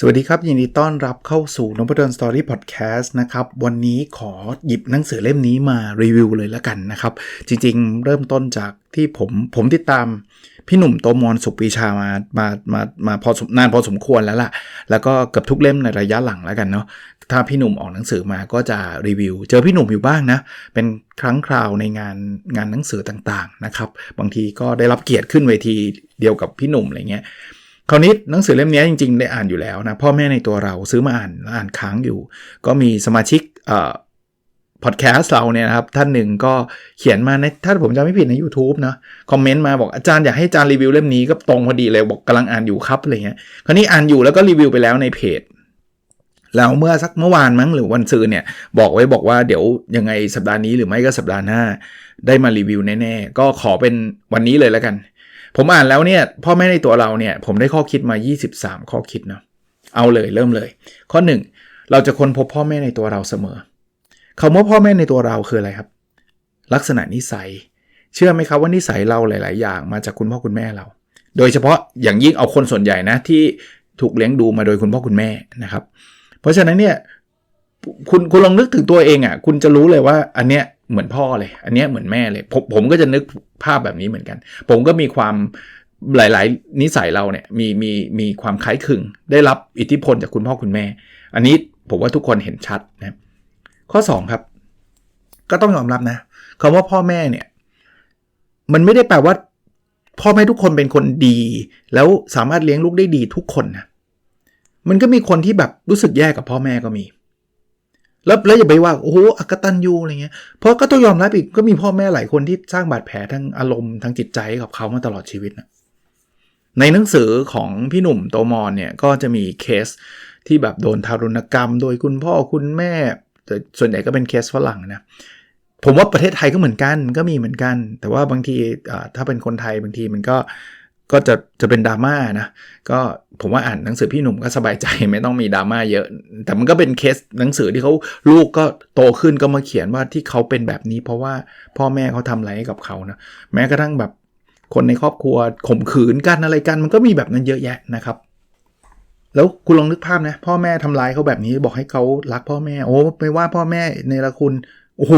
สวัสดีครับ ยินดีต้อนรับเข้าสู่นพดลสตอรี่พอดแคสต์นะครับ วันนี้ขอหยิบหนังสือเล่มนี้มารีวิวเลยล้วกันนะครับ จริงๆ เริ่มต้นจากที่ผมผมติดตาม พี่หนุ่มโตมอนสุปีชามามามามาพอสมนานพอสมควรแล้วล่ะ แล้วก็เกือบทุกเล่มในระยะหลังแล้วกันเนาะถ้าพี่หนุ่มออกหนังสือมาก็จะรีวิว เจอพี่หนุ่มอยู่บ้างนะ เป็นครั้งคราวในงานงานหนังสือต่างๆนะครับบางทีก็ได้รับเกียรติขึ้นเวทีเดียวกับพี่หนุ่มอะไรเงี้ย คราวนี้หนังสือเล่มนี้จริงๆ ได้อ่านอยู่แล้วนะพ่อแม่ในตัวเราซื้อมาอ่านอ่านค้างอยู่ ก็มีสมาชิกเอ่อพอดแคสต์เราเนี่ยนะครับ ท่านหนึ่งก็เขียนมาในถ้าผมจำไม่ผิดใน YouTube นะคอมเมนต์มาบอกอาจารย์อยากให้อาจารย์รีวิวเล่มนี้ก็ตรงพอดีเลยบอกกำลังอ่านอยู่ครับอะไรเงี้ยคราวนี้อ่านอยู่แล้วก็รีวิวไปแล้วในเพจแล้วเมื่อสักเมื่อวานมั้งหรือวันซืนเนี่ย บอกไว้บอกว่าเดี๋ยวยังไงสัปดาห์นี้หรือไม่ก็สัปดาห์หน้า ได้มารีวิวแน่ๆ ก็ขอเป็นวันนี้เลยแล้วกัน ผมอ่านแล้วเนี่ยพ่อแม่ในตัวเราเนี่ยผมได้ข้อคิดมา 23 ข้อคิดเนาะเอาเลยเริ่มเลย ข้อ 1 เราจะค้นพบพ่อแม่ในตัวเราเสมอคำว่าพ่อแม่ในตัวเราคืออะไรครับ ลักษณะนิสัย เชื่อไหมครับว่านิสัยเราหลาย ๆ อย่างมาจากคุณพ่อคุณแม่เรา โดยเฉพาะอย่างยิ่งเอาคนส่วนใหญ่นะที่ถูกเลี้ยงดูมาโดยคุณพ่อคุณแม่นะครับ เพราะฉะนั้นเนี่ยคุณคุณลองนึกถึงตัวเองอะ่ะคุณจะรู้เลยว่าอันเนี้ย เหมือนพ่อเลย อันนี้เหมือนแม่เลย ผมผมก็จะนึกภาพแบบนี้เหมือนกัน ผมก็มีความหลาย ๆ นิสัยเราเนี่ยมีมีมีความคล้ายคลึง ได้รับอิทธิพลจากคุณพ่อคุณแม่ อันนี้ผมว่าทุกคนเห็นชัดนะข้อ 2 ครับ ก็ต้องยอมรับนะคำว่าพ่อแม่เนี่ย มันไม่ได้แปลว่า พ่อแม่ทุกคนเป็นคนดี แล้วสามารถเลี้ยงลูกได้ดีทุกคนนะมันก็มีคนที่แบบรู้สึกแย่กับพ่อแม่ก็มี แล้วแล้วอย่าไปว่าโอ้โหอกตันยูอะไรเงี้ยเพราะก็ต้องยอมรับอีกก็มีพ่อแม่หลายคนที่สร้างบาดแผลทั้งอารมณ์ทั้งจิตใจกับเขามาตลอดชีวิตนะในหนังสือของพี่หนุ่มโตมอนเนี่ยก็จะมีเคสที่แบบโดนทารุณกรรม โดยคุณพ่อคุณแม่แต่ส่วนใหญ่ก็เป็นเคสฝรั่งนะผมว่าประเทศไทยก็เหมือนกันก็มีเหมือนกัน แต่ว่าบางทีถ้าเป็นคนไทยบางทีมันก็ ก็จะจะเป็นดราม่านะ ก็ผมว่าอ่านหนังสือพี่หนุ่มก็สบายใจไม่ต้องมีดราม่าเยอะ แต่มันก็เป็นเคสหนังสือที่เขาลูกก็โตขึ้นก็มาเขียนว่าที่เขาเป็นแบบนี้ เพราะว่าพ่อแม่เขาทำอะไรให้กับเขานะแม้กระทั่งแบบคนในครอบครัวข่มขืนกันอะไรกัน มันก็มีแบบนั้นเยอะแยะนะครับ แล้วคุณลองนึกภาพนะพ่อแม่ทำร้ายเขาแบบนี้บอกให้เขารักพ่อแม่โอ้ไม่ว่าพ่อแม่ในละคุณโอ้โห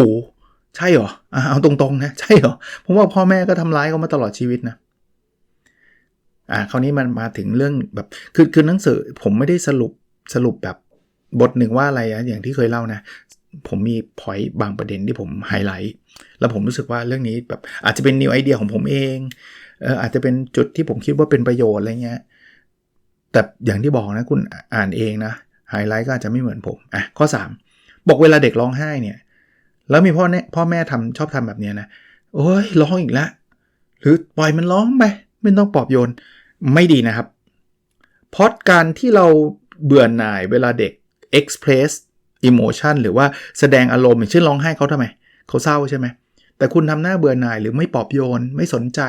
ใช่เหรอเอาตรงๆนะใช่เหรอเพราะว่าพ่อแม่ก็ทำร้ายเขามาตลอดชีวิตนะ อ่าคราวนี้มันมาถึงเรื่องแบบคือคือหนังสือผมไม่ได้สรุปสรุปแบบบทหนึ่งว่าอะไรอะอย่างที่เคยเล่านะ ผมมีพอยต์บางประเด็นที่ผมไฮไลท์แล้วผมรู้สึกว่าเรื่องนี้แบบอาจจะเป็นนิวไอเดียของผมเองเอออาจจะเป็นจุดที่ผมคิดว่าเป็นประโยชน์อะไรเงี้ยแต่อย่างที่บอกนะคุณอ่านเองนะไฮไลท์ก็อาจจะไม่เหมือนผมอะข้อ 3 บอกเวลาเด็กร้องไห้เนี่ยแล้วมีพ่อแม่พ่อแม่ทำชอบทำแบบเนี้ยนะโอ้ยร้องอีกแล้วหรือปล่อยมันร้องไปไม่ต้องปลอบโยน ไม่ดีนะครับ เพราะการที่เราเบื่อหน่ายเวลาเด็ก express emotion หรือว่าแสดงอารมณ์อย่างเช่นร้องไห้เขาทำไม เขาเศร้าใช่ไหม แต่คุณทำหน้าเบื่อหน่ายหรือไม่ปลอบโยน ไม่สนใจ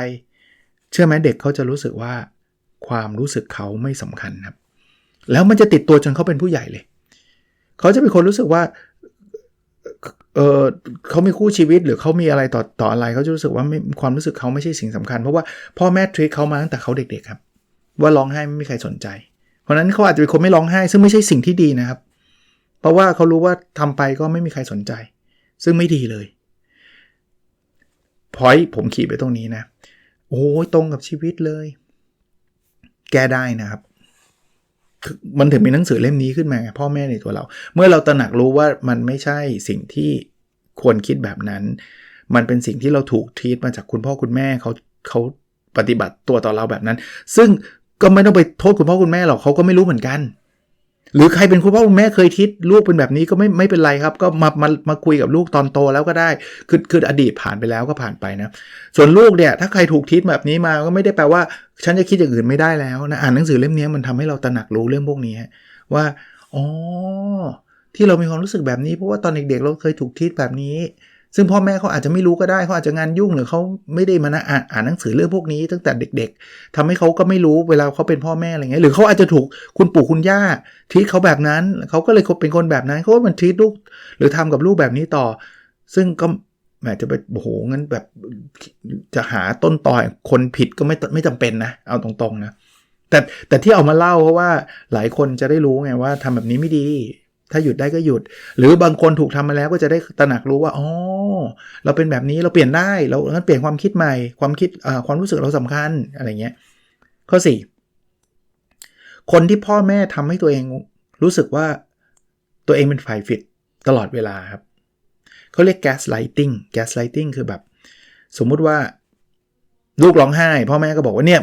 เชื่อไหมเด็กเขาจะรู้สึกว่าความรู้สึกเขาไม่สำคัญครับ แล้วมันจะติดตัวจนเขาเป็นผู้ใหญ่เลย เขาจะเป็นคนรู้สึกว่า เออเขามีคู่ชีวิตหรือเขามีอะไรต่อต่ออะไรเขาจะรู้สึกว่าความรู้สึกเขาไม่ใช่สิ่งสำคัญ เพราะว่าพ่อแม่ทรีตเขามาตั้งแต่เขาเด็กๆครับ ว่าร้องไห้ไม่มีใครสนใจ เพราะนั้นเขาอาจจะเป็นคนไม่ร้องไห้ ซึ่งไม่ใช่สิ่งที่ดีนะครับ เพราะว่าเขารู้ว่าทำไปก็ไม่มีใครสนใจ ซึ่งไม่ดีเลยพอยผมขีดไปตรงนี้นะ โอ้ยตรงกับชีวิตเลย แก้ได้นะครับ มันถึงมีหนังสือเล่มนี้ขึ้นมา พ่อแม่ในตัวเรา เมื่อเราตระหนักรู้ว่ามันไม่ใช่สิ่งที่ควรคิดแบบนั้น มันเป็นสิ่งที่เราถูกทีตมาจากคุณพ่อคุณแม่เขาเขาปฏิบัติตัวต่อเราแบบนั้น ซึ่งก็ไม่ต้องไปโทษคุณพ่อคุณแม่หรอกเขาก็ไม่รู้เหมือนกัน หรือใครเป็นคุณพ่อคุณแม่เคยทิศลูกเป็นแบบนี้ก็ไม่ไม่เป็นไรครับ ก็มามามาคุยกับลูกตอนโตแล้วก็ได้ คือคืออดีตผ่านไปแล้วก็ผ่านไปนะ ส่วนลูกเนี่ยถ้าใครถูกทิศแบบนี้มาก็ไม่ได้แปลว่า ฉันจะคิดอย่างอื่นไม่ได้แล้วนะอ่านหนังสือเล่มนี้มันทำให้เราตระหนักรู้เรื่องพวกนี้ว่าอ๋อที่เรามีความรู้สึกแบบนี้เพราะว่าตอนเด็กๆเราเคยถูกทิศแบบนี้ ซึ่งพ่อแม่เขาอาจจะไม่รู้ก็ได้เขาอาจจะงานยุ่งหรือเขาไม่ได้มานะอ่านอ่านหนังสือเรื่องพวกนี้ ตั้งแต่เด็ก ๆทำให้เขาก็ไม่รู้เวลาเขาเป็นพ่อแม่อะไรเงี้ยหรือเขาอาจจะถูกคุณปู่คุณย่าทีเขาแบบนั้นเขาก็เลยเป็นคนแบบนั้นเขาก็มันทีลูกหรือทำกับลูกแบบนี้ต่อ ซึ่งก็แหมจะไปโอ้โหงั้นแบบจะหาต้นตอคนผิดก็ไม่ไม่จำเป็นนะเอาตรงๆนะแต่แต่ที่เอามาเล่าเพราะว่าหลายคนจะได้รู้ไงว่าทำแบบนี้ไม่ดี ถ้าหยุดได้ก็หยุด หรือบางคนถูกทำมาแล้วก็จะได้ตระหนักรู้ว่าอ๋อเราเป็นแบบนี้เราเปลี่ยนได้เราเปลี่ยนความคิดใหม่ความคิดความรู้สึกเราสำคัญอะไรเงี้ยข้อ 4 คนที่พ่อแม่ทำให้ตัวเองรู้สึกว่าตัวเองเป็นฝ่ายผิดตลอดเวลาครับเขาเรียก gaslighting gaslighting คือแบบ สมมุติว่าลูกร้องไห้ พ่อแม่ก็บอกว่าเนี่ย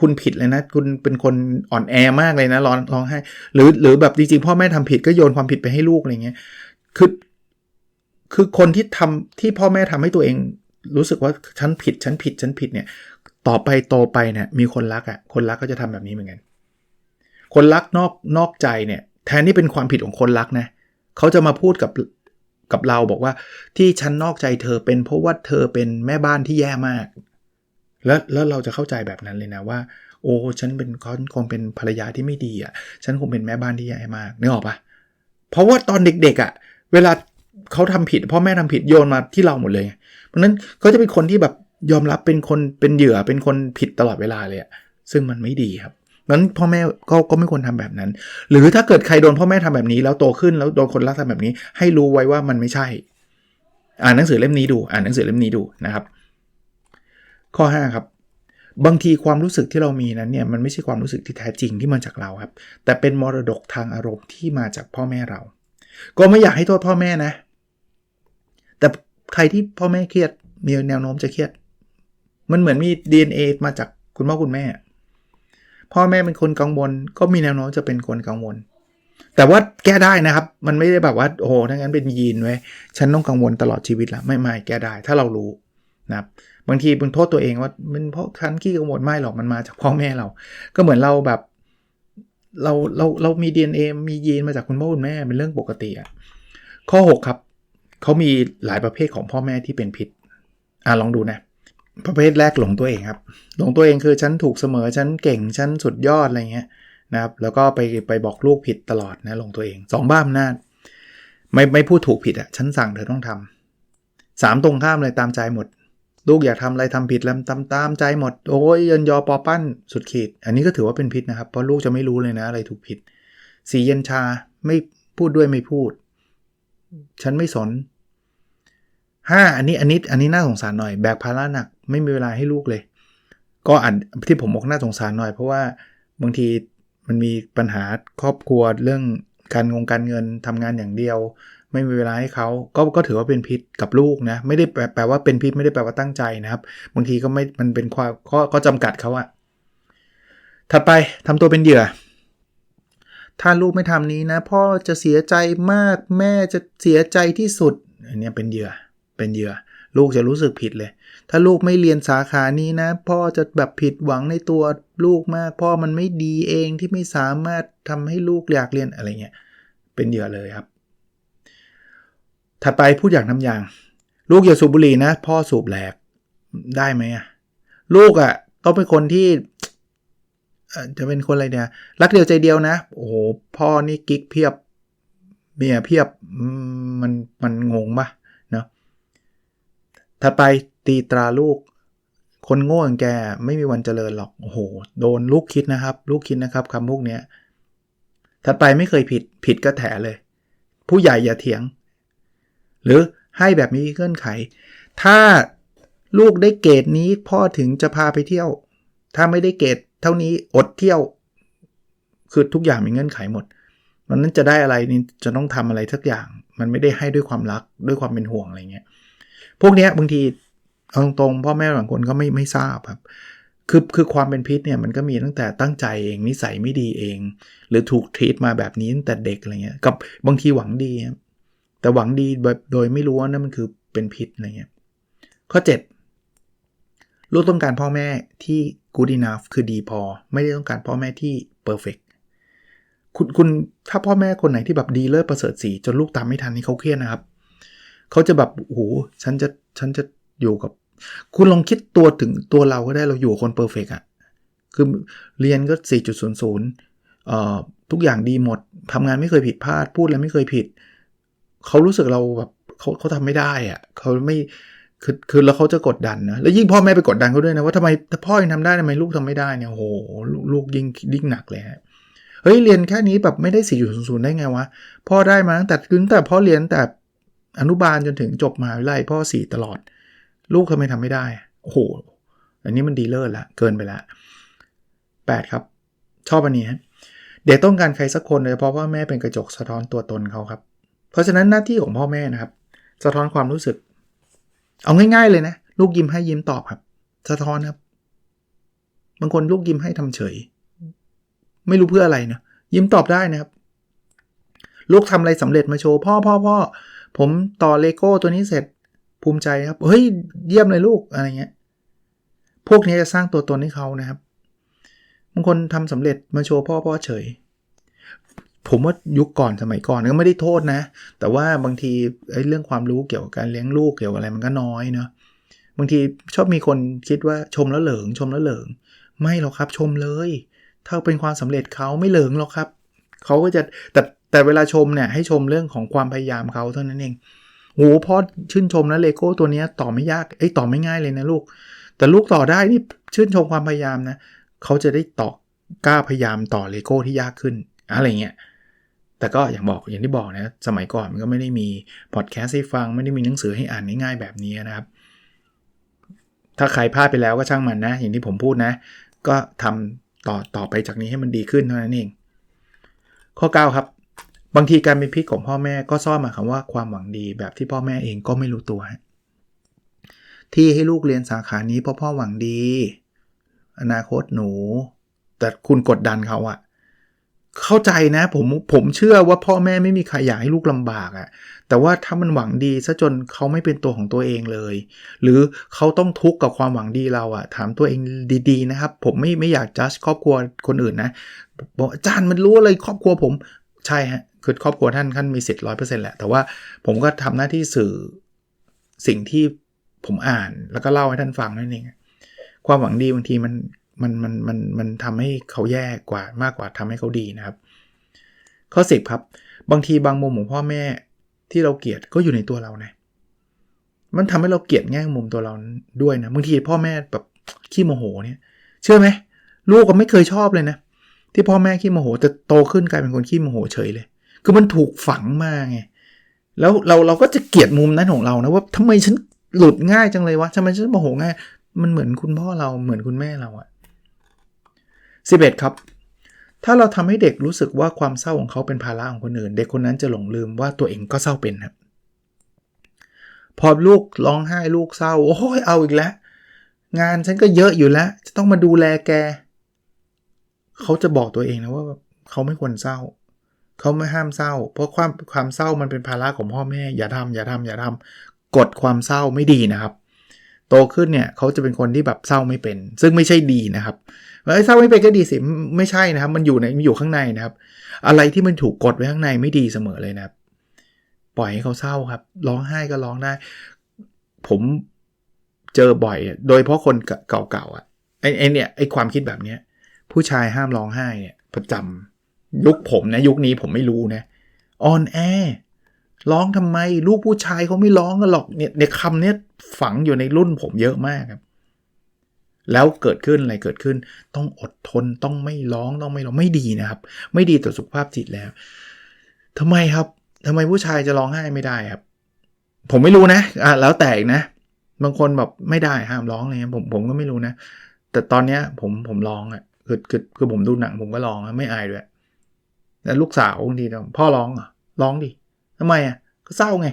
คุณผิดเลยนะ คุณเป็นคนอ่อนแอมากเลยนะร้องร้องไห้หรือหรือแบบจริงๆพ่อแม่ทำผิดก็โยนความผิดไปให้ลูกอะไรเงี้ยคือคือคนที่ทำที่พ่อแม่ทำให้ตัวเอง รู้สึกว่าฉันผิดฉันผิดฉันผิดเนี่ย ต่อไปโตไปเนี่ยมีคนรักอะ่ะคนรักก็จะทำแบบนี้เหมือนกัน คนรักนอกนอกใจเนี่ย แทนที่เป็นความผิดของคนรักนะเขาจะมาพูดกับกับเราบอกว่าที่ฉันนอกใจเธอเป็นเพราะว่าเธอเป็นแม่บ้านที่แย่มาก แล้วแล้วเราจะเข้าใจแบบนั้นเลยนะว่า โอ้ฉันเป็นคนคงเป็นภรรยาที่ไม่ดีอะ ฉันคงเป็นแม่บ้านที่แย่มากนึกออกปะเพราะว่าตอนเด็กๆอะ เวลาเขาทำผิดพ่อแม่ทำผิดโยนมาที่เราหมดเลย เพราะนั้นก็จะเป็นคนที่แบบยอมรับเป็นคนเป็นเหยื่อเป็นคนผิดตลอดเวลาเลยซึ่งมันไม่ดีครับนั้นพ่อแม่ก็ก็ไม่ควรทำแบบนั้น หรือถ้าเกิดใครโดนพ่อแม่ทำแบบนี้แล้วโตขึ้นแล้วโดนคนรักทำแบบนี้ ให้รู้ไว้ว่ามันไม่ใช่ อ่านหนังสือเล่มนี้ดู อ่านหนังสือเล่มนี้ดูนะครับ ข้อ 5 ครับ บางทีความรู้สึกที่เรามีนั้นเนี่ยมันไม่ใช่ความรู้สึกที่แท้จริงที่มาจากเราครับ แต่เป็นมรดกทางอารมณ์ที่มาจากพ่อแม่เรา ก็ไม่อยากให้โทษพ่อแม่นะ แต่ใครที่พ่อแม่เครียดมีแนวโน้มจะเครียด มันเหมือนมี DNA มาจากคุณพ่อคุณแม่ พ่อแม่เป็นคนกังวล ก็มีแนวโน้มจะเป็นคนกังวล แต่ว่าแก้ได้นะครับ มันไม่ได้แบบว่าโอ้โหถ้างั้นเป็นยีนไว้ ฉันต้องกังวลตลอดชีวิตละไม่ไม่แก้ได้ ถ้าเรารู้นะครับ บางทีเป็นโทษตัวเองว่ามันเพราะฉันขี้กังวลไม่หรอกมันมาจากพ่อแม่เรา ก็เหมือนเราแบบ เราเราเรามี DNA มียีนมาจากคุณพ่อคุณแม่เป็นเรื่องปกติอะข้อ 6 ครับเขามีหลายประเภทของพ่อแม่ที่เป็นพิษอ่าลองดูนะประเภทแรกหลงตัวเองครับหลงตัวเองคือฉันถูกเสมอฉันเก่งฉันสุดยอดอะไรเงี้ยนะครับแล้วก็ไปไปบอกลูกผิดตลอดนะหลงตัวเองสองบ้าอำนาจไม่ไม่พูดถูกผิดอะ่ะฉันสั่งเธอต้องทำสามตรงข้ามเลยตามใจหมด ลูกอยากทำอะไรทำผิดแล้วตามตามใจหมด โอ้ยยันยอปอปั้นสุดขีด อันนี้ก็ถือว่าเป็นพิษนะครับ เพราะลูกจะไม่รู้เลยนะอะไรถูกผิด สีเย็นชาไม่พูดด้วยไม่พูด ฉันไม่สนห้าอันนี้อันนี้อันนี้น่าสงสารหน่อยแบกภาระหนัก ไม่มีเวลาให้ลูกเลย ก็อันที่ผมบอกน่าสงสารหน่อย เพราะว่าบางทีมันมีปัญหาครอบครัวเรื่องการงงการเงินทำงานอย่างเดียว ไม่มีเวลาให้เขาก็ก็ถือว่าเป็นพิษกับลูกนะไม่ได้แปลว่าเป็นพิษไม่ได้แปลว่าตั้งใจนะครับ บางทีก็ไม่มันเป็นความก็ก็จำกัดเขาอะถัดไปทำตัวเป็นเหยื่อ ถ้าลูกไม่ทำนี้นะ พ่อจะเสียใจมากแม่จะเสียใจที่สุดอันนี้เป็นเหยื่อเป็นเหยื่อ ลูกจะรู้สึกผิดเลย ถ้าลูกไม่เรียนสาขานี้นะ พ่อจะแบบผิดหวังในตัวลูกมาก พ่อมันไม่ดีเองที่ไม่สามารถทำให้ลูกอยากเรียนอะไรเงี้ยเป็นเหยื่อเลยครับ ถัดไปพูดอย่างน้ำยาง ลูกอย่าสูบบุหรี่นะ พ่อสูบแหลกได้ไหมอะลูกอะ่ะต้องเป็นคนที่จะเป็นคนอะไรเนี่ย รักเดียวใจเดียวนะ โอ้โหพ่อนี่กิ๊กเพียบ เมียเพียบมันมันงงปะเนาะถัดไปตีตราลูก คนโง่อย่างแกไม่มีวันเจริญหรอกโอ้โหโดนลูกคิดนะครับ ลูกคิดนะครับคำพวกนี้ยถัดไปไม่เคยผิดผิดก็แถเลย ผู้ใหญ่อย่าเถียง หรือให้แบบมีเงื่อนไข ถ้าลูกได้เกรดนี้พ่อถึงจะพาไปเที่ยว ถ้าไม่ได้เกรดเท่านี้อดเที่ยว คือทุกอย่างมีเงื่อนไขหมดมันนั้นจะได้อะไรนี่จะต้องทำอะไรสักอย่าง มันไม่ได้ให้ด้วยความรักด้วยความเป็นห่วงอะไรเงี้ยพวกนี้บางทีเอาตรงๆพ่อแม่บางคนก็ไม่ไม่ทราบครับคือคือความเป็นพิษเนี่ยมันก็มีตั้งแต่ตั้งใจเองนิสัยไม่ดีเอง หรือถูกทีตมาแบบนี้ตั้งแต่เด็กอะไรเงี้ยกับบางทีหวังดี แต่หวังดีแบบโดยไม่รู้ว่านั่นมันคือเป็นพิษอะไรเงี้ยข้อ 7 ลูกต้องการพ่อแม่ที่ good enough คือดีพอ ไม่ได้ต้องการพ่อแม่ที่ perfect คุณคุณถ้าพ่อแม่คนไหนที่แบบดีเลิศประเสริฐสีจนลูกตามไม่ทันนี่เขาเครียดนะครับ เขาจะแบบโอ้โหฉันจะฉันจะอยู่กับ คุณลองคิดตัวถึงตัวเราก็ได้เราอยู่คนเพอร์เฟกอะคือเรียนก็ 4.00เอ่อทุกอย่างดีหมดทำงานไม่เคยผิดพลาด พูดอะไรไม่เคยผิด เขารู้สึกเราแบบเขาเขาทำไม่ได้อะเขาไม่คือคือแล้วเขาจะกดดันนะแล้วยิ่งพ่อแม่ไปกดดันเขาด้วยนะว่าทำไมถ้าพ่อยังทำได้ทำไมลูกทำไม่ได้เนี่ยโหลูกลูกยิ่งยิ่งหนักเลยฮะเฮ้ยเรียนแค่นี้แบบไม่ได้4.00ได้ไงวะพ่อได้มาตั้งแต่ตั้งแต่พ่อเรียนแต่อนุบาลจนถึงจบมหาวิทยาลัยพ่อสี่ตลอด ลูกทำไมทำไม่ได้โอ้โหอันนี้มันดีเลิศละเกินไปละ8ครับ ชอบอันนี้เด็กต้องการใครสักคนโดยเฉพาะว่าแม่เป็นกระจกสะท้อนตัวตนเขาครับ เพราะฉะนั้นหน้าที่ของพ่อแม่นะครับ สะท้อนความรู้สึก เอาง่าย ๆ เลยนะ ลูกยิ้มให้ยิ้มตอบครับ สะท้อนครับ บางคนลูกยิ้มให้ทำเฉย ไม่รู้เพื่ออะไรนะยิ้มตอบได้นะครับ ลูกทำอะไรสำเร็จมาโชว์พ่อพ่อพ่อผมต่อเลโก้ตัวนี้เสร็จภูมิใจครับ เฮ้ยเยี่ยมเลยลูกอะไรเงี้ย พวกนี้จะสร้างตัวตนให้เขานะครับ บางคนทำสำเร็จมาโชว์พ่อพ่อเฉย ผมว่ายุคก่อนสมัยก่อนก็ไม่ได้โทษนะ แต่ว่าบางทีเรื่องความรู้เกี่ยวกับการเลี้ยงลูกเกี่ยวกับอะไรมันก็น้อยเนาะบางทีชอบมีคนคิดว่าชมแล้วเหลิงชมแล้วเหลิง ไม่หรอกครับชมเลย ถ้าเป็นความสำเร็จเขาไม่เหลิงหรอกครับเขาก็จะแต่แต่เวลาชมเนี่ยให้ชมเรื่องของความพยายามเขาเท่านั้นเองโอ้พ่อชื่นชมนะเลโก้ตัวนี้ต่อไม่ยากไอ้ต่อไม่ง่ายเลยนะลูก แต่ลูกต่อได้นี่ชื่นชมความพยายามนะเขาจะได้ต่อกล้าพยายามต่อเลโก้ที่ยากขึ้นอะไรเงี้ย แต่ก็อย่างบอกอย่างที่บอกนะสมัยก่อนมันก็ไม่ได้มีพอดแคสต์ให้ฟังไม่ได้มีหนังสือให้อ่านง่ายๆแบบนี้นะครับ ถ้าใครพลาดไปแล้วก็ช่างมันนะ อย่างที่ผมพูดนะ ก็ทำต่อต่อไปจากนี้ให้มันดีขึ้นเท่านั้นเอง ข้อ 9 ครับ บางทีการเป็นพิษของพ่อแม่ก็ซ่อนมาคำว่าความหวังดีแบบที่พ่อแม่เองก็ไม่รู้ตัว ที่ให้ลูกเรียนสาขานี้เพราะพ่อหวังดี อนาคตหนู แต่คุณกดดันเขาอะ เข้าใจนะผมผมเชื่อว่าพ่อแม่ไม่มีใครอยากให้ลูกลำบากอะแต่ว่าถ้ามันหวังดีซะจนเขาไม่เป็นตัวของตัวเองเลย หรือเขาต้องทุกข์กับความหวังดีเราอะถามตัวเองดีๆนะครับ ผมไม่ไม่อยากจัดครอบครัวคนอื่นนะบอกอาจารย์มันรู้อะไรครอบครัวผมใช่ฮะคือครอบครัวท่านท่านมีสิทธิ์ร้อยเปอร์เซ็นต์แหละ แต่ว่าผมก็ทำหน้าที่สื่อสิ่งที่ผมอ่านแล้วก็เล่าให้ท่านฟังนั่นเองความหวังดีบางทีมัน มันมันมันมันทำให้เขาแย่กว่ามากกว่าทำให้เขาดีนะครับ ข้อ10ครับ บางทีบางมุมของพ่อแม่ที่เราเกลียดก็อยู่ในตัวเรานะมันทำให้เราเกลียดแง่มุมตัวเราด้วยนะบางทีพ่อแม่แบบขี้โมโหเนี่ยเชื่อไหมลูกก็ไม่เคยชอบเลยนะ ที่พ่อแม่ขี้โมโหแต่โตขึ้นกลายเป็นคนขี้โมโหเฉยเลย คือมันถูกฝังมาไงแล้วเราเราก็จะเกลียดมุมนั้นของเรานะว่าทำไมฉันหลุดง่ายจังเลยวะทำไมฉันโมโหง่าย มันเหมือนคุณพ่อเราเหมือนคุณแม่เราอะ 11 ครับ ถ้าเราทำให้เด็กรู้สึกว่าความเศร้าของเขาเป็นภาระของคนอื่น เด็กคนนั้นจะหลงลืมว่าตัวเองก็เศร้าเป็นครับพอลูกร้องไห้ลูกเศร้าโอ้ยเอาอีกแล้ว งานฉันก็เยอะอยู่แล้ว จะต้องมาดูแลแก เขาจะบอกตัวเองนะว่าเขาไม่ควรเศร้า เขาไม่ห้ามเศร้า เพราะความความเศร้ามันเป็นภาระของพ่อแม่ อย่าทำอย่าทำอย่าทำกดความเศร้าไม่ดีนะครับ โตขึ้นเนี่ยเขาจะเป็นคนที่แบบเศร้าไม่เป็น ซึ่งไม่ใช่ดีนะครับ เอ้เศร้าไม่เป็นก็ดีสิไม่ใช่นะครับ มันอยู่ในมันอยู่ข้างในนะครับ อะไรที่มันถูกกดไว้ข้างในไม่ดีเสมอเลยนะครับ ปล่อยให้เขาเศร้าครับ ร้องไห้ก็ร้องได้ ผมเจอบ่อย โดยเพราะคนเก่าๆอะไอ้ไอเนี่ยไอ้ความคิดแบบเนี้ย ผู้ชายห้ามร้องไห้เนี่ยประจำยุคผมนะยุคนี้ผมไม่รู้นะออนแอร้องทำไม ลูกผู้ชายเขาไม่ร้องกันหรอกเนี่ยในคำเนี้ยฝังอยู่ในรุ่นผมเยอะมากครับ แล้วเกิดขึ้นอะไรเกิดขึ้น ต้องอดทนต้องไม่ร้องต้องไม่ร้องไม่ดีนะครับ ไม่ดีต่อสุขภาพจิตแล้วทำไมครับทำไมผู้ชายจะร้องไห้ไม่ได้ครับ ผมไม่รู้นะอะแล้วแต่นะ บางคนแบบไม่ได้ห้ามร้องอะไรเงี้ยผมผมก็ไม่รู้นะ แต่ตอนเนี้ยผมผมร้องอะคือคือคือผมดูหนังผมก็ร้องไม่อายด้วยแล้วลูกสาวบางทีพ่อร้องอะร้องดิทำไมอะก็เศร้าไง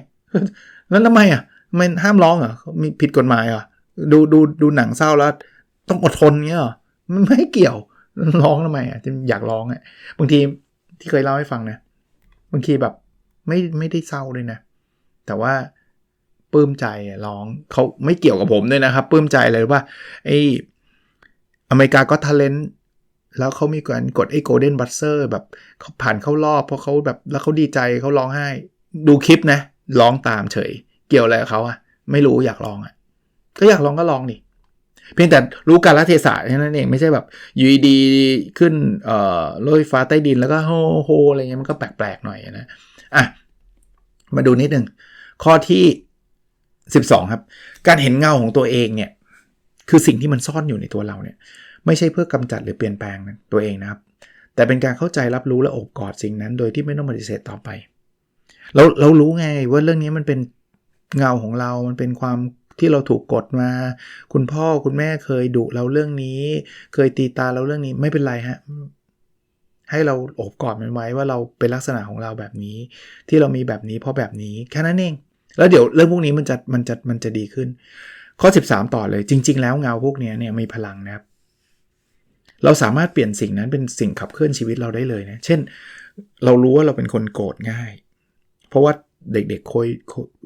แล้วทำไมอะมันห้ามร้องอะมีผิดกฎหมายอะดูดูดูหนังเศร้าแล้ว ต้องอดทนเงี้ยมันไม่เกี่ยวร้องทำไมอะจะอยากร้องอะบางทีที่เคยเล่าให้ฟังนะบางทีแบบไม่ไม่ได้เศร้าเลยนะ แต่ว่าปลื้มใจร้องเขาไม่เกี่ยวกับผมด้วยนะครับปลื้มใจเลยว่าไออเมริกาก็ทาเลนแล้วเขามีการกดไอ้โกลเด้นบัตเซอร์แบบเขาผ่านเข้ารอบเพราะเขาแบบแล้วเขาดีใจเขาร้องไห้ ดูคลิปนะ ร้องตามเฉย เกี่ยวอะไรกับเขาอะไม่รู้อยากลองอะก็อยากลองก็ลองดิ เพียงแต่รู้การละเทศะแค่นั้นเองไม่ใช่แบบยูดีขึ้นเอ่อรถไฟฟ้าใต้ดินแล้วก็โฮโฮอะไรเงี้ยมันก็แปลกๆหน่อยนะอะมาดูนิดหนึ่งข้อที่ 12 ครับ การเห็นเงาของตัวเองเนี่ยคือสิ่งที่มันซ่อนอยู่ในตัวเราเนี่ย ไม่ใช่เพื่อกำจัดหรือเปลี่ยนแปลงตัวเองนะครับ แต่เป็นการเข้าใจรับรู้และโอบกอดสิ่งนั้น โดยที่ไม่ต้องปฏิเสธต่อไปเราเรารู้ไงว่าเรื่องนี้มันเป็นเงาของเรา มันเป็นความ ที่เราถูกกดมา คุณพ่อคุณแม่เคยดุเราเรื่องนี้ เคยตีตาเราเรื่องนี้ไม่เป็นไรฮะให้เราโอบกอดมันไว้ว่าเราเป็นลักษณะของเราแบบนี้ ที่เรามีแบบนี้เพราะแบบนี้แค่นั้นเอง แล้วเดี๋ยวเรื่องพวกนี้มันจะมันจะมันจะดีขึ้น ข้อ 13 ต่อเลยจริง ๆ แล้วเงาพวกนี้เนี่ยมีพลังนะครับ เราสามารถเปลี่ยนสิ่งนั้นเป็นสิ่งขับเคลื่อนชีวิตเราได้เลยนะ เช่น เรารู้ว่าเราเป็นคนโกรธง่าย เพราะว่า เด็กๆเคย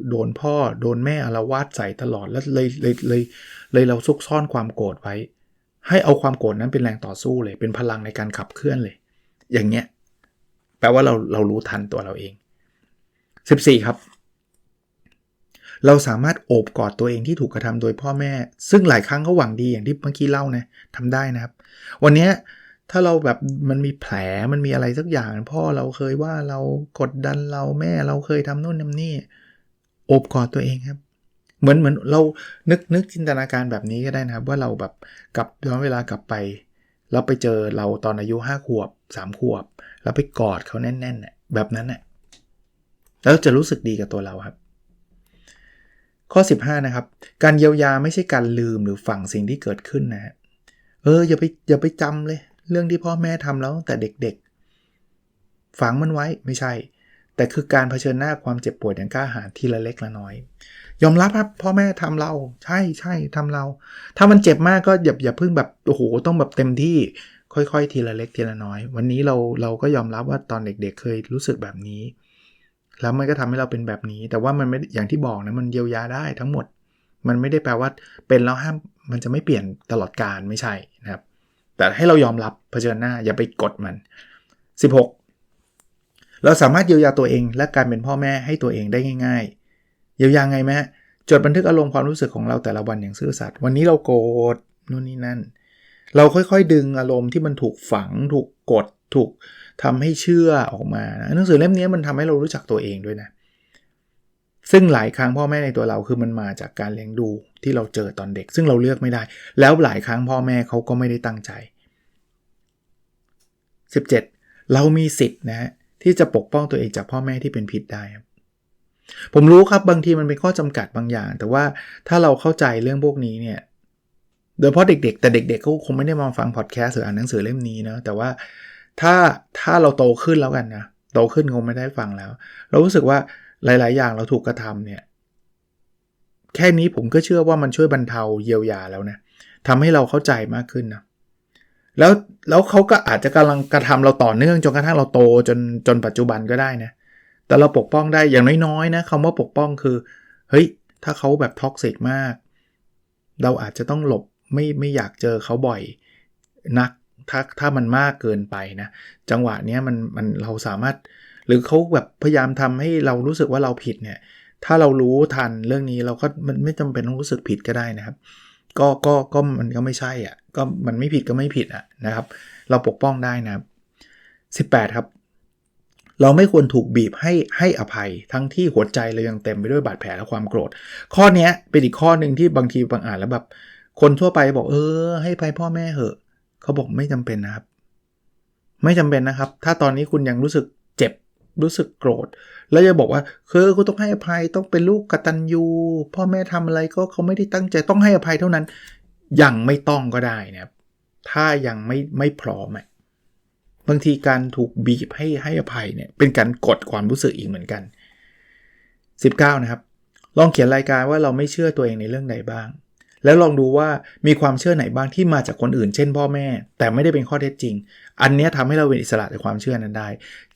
โดนพ่อโดนแม่อาละวาดใส่ตลอดแล้วเลยเลยเลยเลยเราซุกซ่อนความโกรธไว้ ให้เอาความโกรธนั้นเป็นแรงต่อสู้เลย เป็นพลังในการขับเคลื่อนเลย อย่างเงี้ยแปลว่าเราเรารู้ทันตัวเราเอง 14 ครับ เราสามารถโอบกอดตัวเองที่ถูกกระทำโดยพ่อแม่ ซึ่งหลายครั้งเขาหวังดีอย่างที่เมื่อกี้เล่านะทำได้นะครับ วันนี้ ถ้าเราแบบมันมีแผลมันมีอะไรสักอย่างพ่อเราเคยว่าเรากดดันเราแม่เราเคยทำนู่นทำนี่โอบกอดตัวเองครับ เหมือนเหมือนเรานึกนึกจินตนาการแบบนี้ก็ได้นะครับ ว่าเราแบบกลับย้อนเวลากลับไปแล้วไปเจอเราตอนอายุ5ขวบ3ขวบแล้วไปกอดเขาแน่นๆแบบนั้นน่ะแล้วจะรู้สึกดีกับตัวเราครับ ข้อ 15 นะครับ การเยียวยาไม่ใช่การลืมหรือฝังสิ่งที่เกิดขึ้นนะเอออย่าไปอย่าไปจำเลย เรื่องที่พ่อแม่ทำแล้วแต่เด็กๆ ฝังมันไว้ไม่ใช่ แต่คือการเผชิญหน้าความเจ็บปวดอย่างกล้าหาญทีละเล็กละน้อย ยอมรับครับพ่อแม่ทำเรา ใช่ใช่ทำเรา ถ้ามันเจ็บมากก็อย่าอย่าเพิ่งแบบโอ้โหต้องแบบเต็มที่ค่อยๆ ทีละเล็กทีละน้อย วันนี้เราเราก็ยอมรับว่าตอนเด็กๆเคยรู้สึกแบบนี้ แล้วมันก็ทำให้เราเป็นแบบนี้ แต่ว่ามันไม่อย่างที่บอกนะมันเยียวยาได้ทั้งหมด มันไม่ได้แปลว่าเป็นแล้วห้ามมันจะไม่เปลี่ยนตลอดการไม่ใช่นะครับ แต่ให้เรายอมรับเผชิญหน้าอย่าไปกดมัน 16 เราสามารถเยียวยาตัวเอง และการเป็นพ่อแม่ให้ตัวเองได้ง่าย ๆ เยียวยาไงแม่จดบันทึกอารมณ์ความรู้สึกของเราแต่ละวันอย่างซื่อสัตย์วันนี้เราโกรธนู่นนี่นั่น เราค่อยๆ ดึงอารมณ์ที่มันถูกฝัง ถูกกด ถูกทำให้เชื่อออกมาหนังสือเล่มนี้มันทำให้เรารู้จักตัวเองด้วยนะ ซึ่งหลายครั้งพ่อแม่ในตัวเราคือมันมาจากการเลี้ยงดูที่เราเจอตอนเด็ก ซึ่งเราเลือกไม่ได้ แล้วหลายครั้งพ่อแม่เขาก็ไม่ได้ตั้งใจ 17 เรามีสิทธิ์นะฮะที่จะปกป้องตัวเองจากพ่อแม่ที่เป็นพิษได้ครับผมรู้ครับบางทีมันเป็นข้อจำกัดบางอย่าง แต่ว่าถ้าเราเข้าใจเรื่องพวกนี้เนี่ยโดยเฉพาะเด็กๆ แต่เด็กๆเขาคงไม่ได้มาฟังพอดแคสต์หรืออ่านหนังสือเล่มนี้นะแต่ว่าถ้าถ้าเราโตขึ้นแล้วกันนะโตขึ้นคงไม่ได้ฟังแล้ว เรารู้สึกว่า หลาย ๆ อย่างเราถูกกระทำเนี่ย แค่นี้ผมก็เชื่อว่ามันช่วยบรรเทาเยียวยาแล้วนะทำให้เราเข้าใจมากขึ้นนะแล้วแล้วเขาก็อาจจะกำลังกระทำเราต่อเนื่องจนกระทั่งเราโตจนจนปัจจุบันก็ได้นะ แต่เราปกป้องได้อย่างน้อยๆนะคำว่าปกป้องคือ เฮ้ย ถ้าเขาแบบท็อกซิกมาก เราอาจจะต้องหลบไม่ไม่อยากเจอเขาบ่อยนักถ้าถ้ามันมากเกินไปนะ จังหวะเนี้ยมันมันเราสามารถ หรือเขาแบบพยายามทำให้เรารู้สึกว่าเราผิดเนี่ย ถ้าเรารู้ทันเรื่องนี้เราก็มันไม่จำเป็นต้องรู้สึกผิดก็ได้นะครับ ก็ก็ก็มันก็ไม่ใช่อะก็มันไม่ผิดก็ไม่ผิดอะนะครับ เราปกป้องได้นะครับ 18 ครับ เราไม่ควรถูกบีบให้ให้อภัย ทั้งที่หัวใจเรายังเต็มไปด้วยบาดแผลและความโกรธ ข้อนี้เป็นอีกข้อหนึ่งที่บางทีบางอ่านแล้วแบบคนทั่วไปบอกเออ ให้ภัยพ่อแม่เหอะ เขาบอกไม่จำเป็นนะครับ ไม่จำเป็นนะครับ ถ้าตอนนี้คุณยังรู้สึกเจ็บ รู้สึกโกรธ แล้วจะบอกว่าคือคุณต้องให้อภัยต้องเป็นลูกกตัญญูพ่อแม่ทำอะไรก็เขาไม่ได้ตั้งใจต้องให้อภัยเท่านั้น ยังไม่ต้องก็ได้นะครับถ้ายังไม่ไม่พร้อมบางทีการถูกบีบให้ให้อภัยเนี่ยเป็นการกดความรู้สึกอีกเหมือนกัน 19 นะครับ ลองเขียนรายการว่าเราไม่เชื่อตัวเองในเรื่องใดบ้าง แล้วลองดูว่ามีความเชื่อไหนบ้างที่มาจากคนอื่น เช่นพ่อแม่ แต่ไม่ได้เป็นข้อเท็จจริง อันนี้ทำให้เราเป็นอิสระจากความเชื่อนั้นได้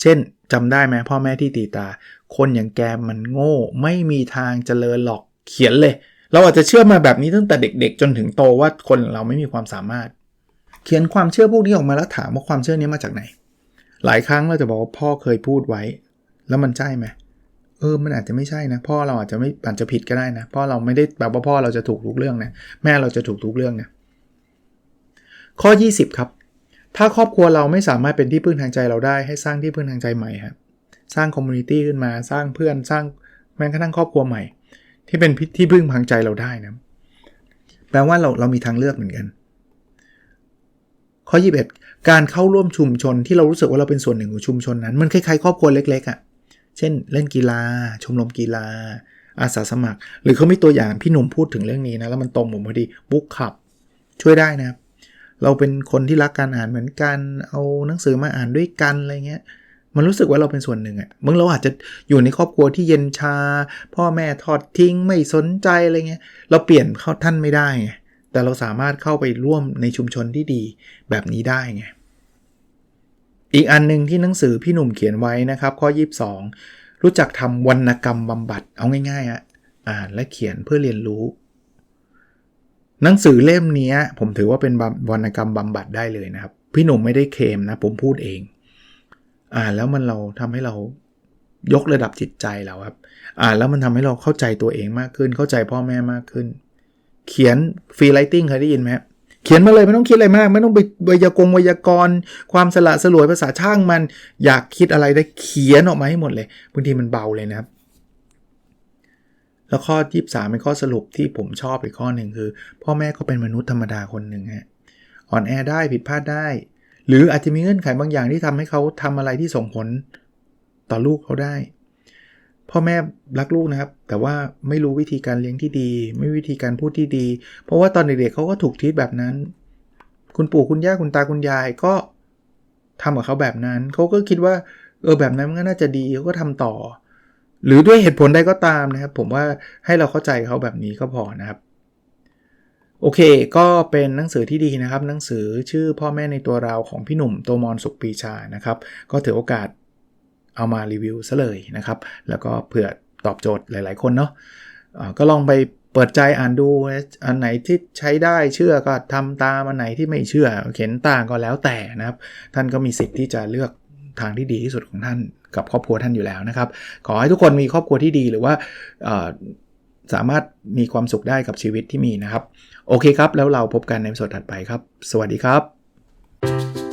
เช่นจำได้ไหมพ่อแม่ที่ตีตา คนอย่างแกมันโง่ ไม่มีทางเจริญหรอกเขียนเลย เราอาจจะเชื่อมาแบบนี้ตั้งแต่เด็ก ๆ จนถึงโตว่าคนเราไม่มีความสามารถ เขียนความเชื่อพวกนี้ออกมาแล้วถามว่าความเชื่อนี้มาจากไหน หลายครั้งเราจะบอกว่าพ่อเคยพูดไว้ แล้วมันใช่ไหม เอออมันอาจจะไม่ใช่นะ พ่อเราอาจจะไม่อาจจะผิดก็ได้นะพ่อเราไม่ได้แบบว่าพ่อเราจะถูกทุกเรื่องนะแม่เราจะถูกทุกเรื่องนะข้อ 20 ครับ ถ้าครอบครัวเราไม่สามารถเป็นที่พึ่งทางใจเราได้ให้สร้างที่พึ่งทางใจใหม่ครับสร้างคอมมูนิตี้ขึ้นมาสร้างเพื่อนสร้างแม้กระทั่งครอบครัวใหม่ ที่เป็นที่พึ่งทางใจเราได้นะแปลว่าเราเรามีทางเลือกเหมือนกัน ข้อ 21 การเข้าร่วมชุมชนที่เรารู้สึกว่าเราเป็นส่วนหนึ่งของชุมชนนั้น มันคล้ายๆครอบครัวเล็กๆอะ่ะ เช่นเล่นกีฬา ชมรมกีฬา อาสาสมัคร หรือเขามีตัวอย่างพี่หนุ่มพูดถึงเรื่องนี้นะ แล้วมันตรงผมพอดีบุ๊กขับ ช่วยได้นะ เราเป็นคนที่รักการอ่านเหมือนกัน เอาหนังสือมาอ่านด้วยกันอะไรเงี้ยมันรู้สึกว่าเราเป็นส่วนหนึ่งอะ่ะบางเราอาจจะอยู่ในครอบครัวที่เย็นชา พ่อแม่ทอดทิ้งไม่สนใจอะไรเงี้ย เราเปลี่ยนเข้าท่านไม่ได้ไง แต่เราสามารถเข้าไปร่วมในชุมชนที่ดีแบบนี้ได้ไง อีกอันหนึ่งที่หนังสือพี่หนุ่มเขียนไว้นะครับข้อ 22 รู้จักทำวรรณกรรมบำบัดเอาง่ายๆอะอ่านและเขียนเพื่อเรียนรู้ หนังสือเล่มนี้ผมถือว่าเป็นวรรณกรรมบำบัดได้เลยนะครับ พี่หนุ่มไม่ได้เคมนะผมพูดเอง อ่านแล้วมันเราทำให้เรายกระดับจิตใจเราครับ อ่านแล้วมันทำให้เราเข้าใจตัวเองมากขึ้น เข้าใจพ่อแม่มากขึ้น เขียนฟรีไ i ติ้งเคยได้ยินไหม เขียนมาเลยไม่ต้องคิดอะไรมาก ไม่ต้องไปวยากงวยากร ความสละสลวยภาษาช่างมัน อยากคิดอะไรได้เขียนออกมาให้หมดเลยบางทีมันเบาเลยนะครับ แล้วข้อที่สามเป็นข้อสรุปที่ผมชอบอีกข้อหนึ่งคือ พ่อแม่ก็เป็นมนุษย์ธรรมดาคนหนึ่งฮะอ่อนแอได้ผิดพลาดได้ หรืออาจจะมีเงื่อนไขบางอย่างที่ทำให้เขาทำอะไรที่ส่งผลต่อลูกเขาได้ พ่อแม่รักลูกนะครับ แต่ว่าไม่รู้วิธีการเลี้ยงที่ดี ไม่วิธีการพูดที่ดี เพราะว่าตอนเด็กๆเขาก็ถูกทีตแบบนั้น คุณปู่คุณย่าคุณตาคุณยายก็ทำกับเขาแบบนั้น เขาก็คิดว่าเออแบบนั้นมันก็น่าจะดีเขาก็ทำต่อ หรือด้วยเหตุผลใดก็ตามนะครับ ผมว่าให้เราเข้าใจเขาแบบนี้ก็พอนะครับ โอเค ก็เป็นหนังสือที่ดีนะครับ หนังสือชื่อพ่อแม่ในตัวเราของพี่หนุ่มโตมอนสุขปีชานะครับ ก็ถือโอกาส เอามารีวิวซะเลยนะครับ แล้วก็เผื่อตอบโจทย์หลาย ๆ คนเนาะะก็ลองไปเปิดใจอ่านดูอันไหนที่ใช้ได้เชื่อก็ทำตามอันไหนที่ไม่เชื่อเข็นต่างก็แล้วแต่นะครับ ท่านก็มีสิทธิ์ที่จะเลือกทางที่ดีที่สุดของท่านกับครอบครัวท่านอยู่แล้วนะครับ ขอให้ทุกคนมีครอบครัวที่ดีหรือว่าสามารถมีความสุขได้กับชีวิตที่มีนะครับ โอเคครับ แล้วเราพบกันในสดถัดไปครับ สวัสดีครับ